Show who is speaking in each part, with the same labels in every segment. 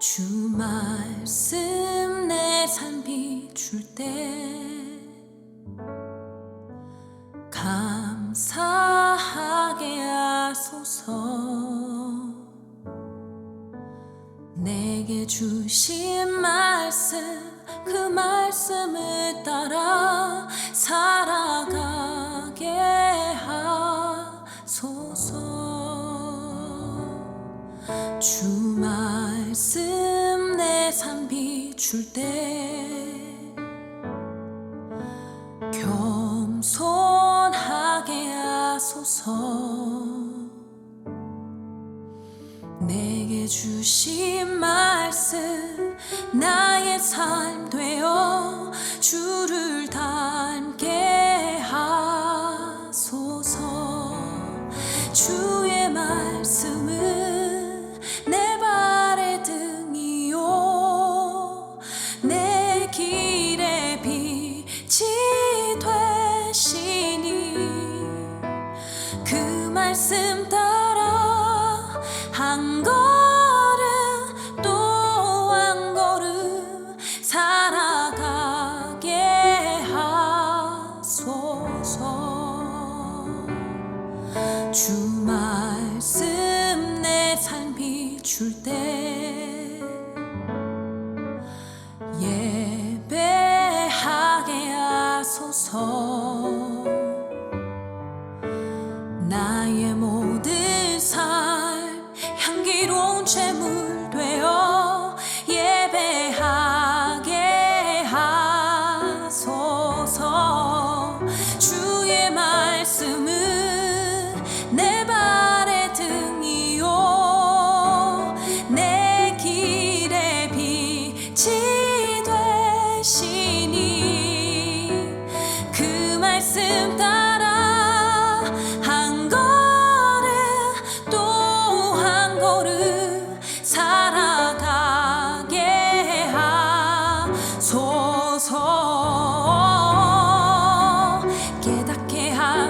Speaker 1: 주 말씀 내삶 비출 때 감사하게 하소서. 내게 주신 말씀 그 말씀을 따라 살아가게 하소서. 주말 씀 내 삶 비출 때 겸손하게 하소서. 내게 주신 말씀 나의 삶 되어 주를 닮 말씀 한 걸음 또 한 걸음 살아가게 하소서. 주 말씀 내삶 비출 때 예배하게 하소서 제물 되어 예배하게 하소서. 주의 말씀은 내 발의 등이요. 내 길의 빛이 되시니 그 말씀 따라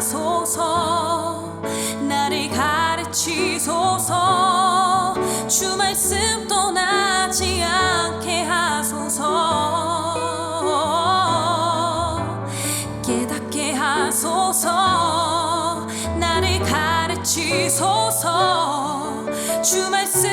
Speaker 1: 하소서. 나를 가르치소서. 주 말씀 떠나지 않게 하소서. 깨닫게 하소서. 나를 가르치소서. 주 말씀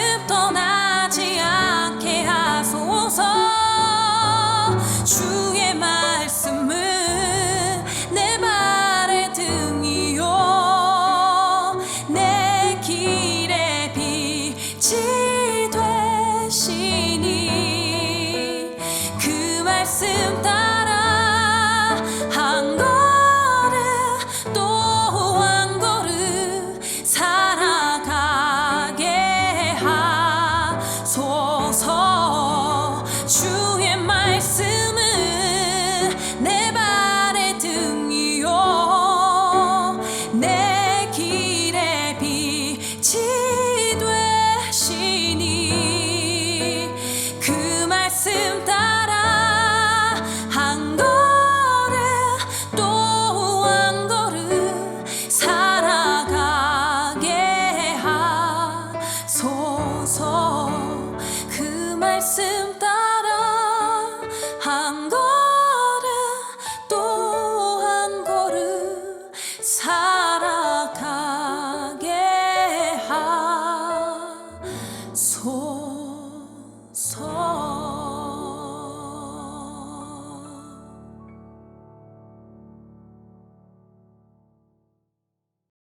Speaker 1: mais sentar.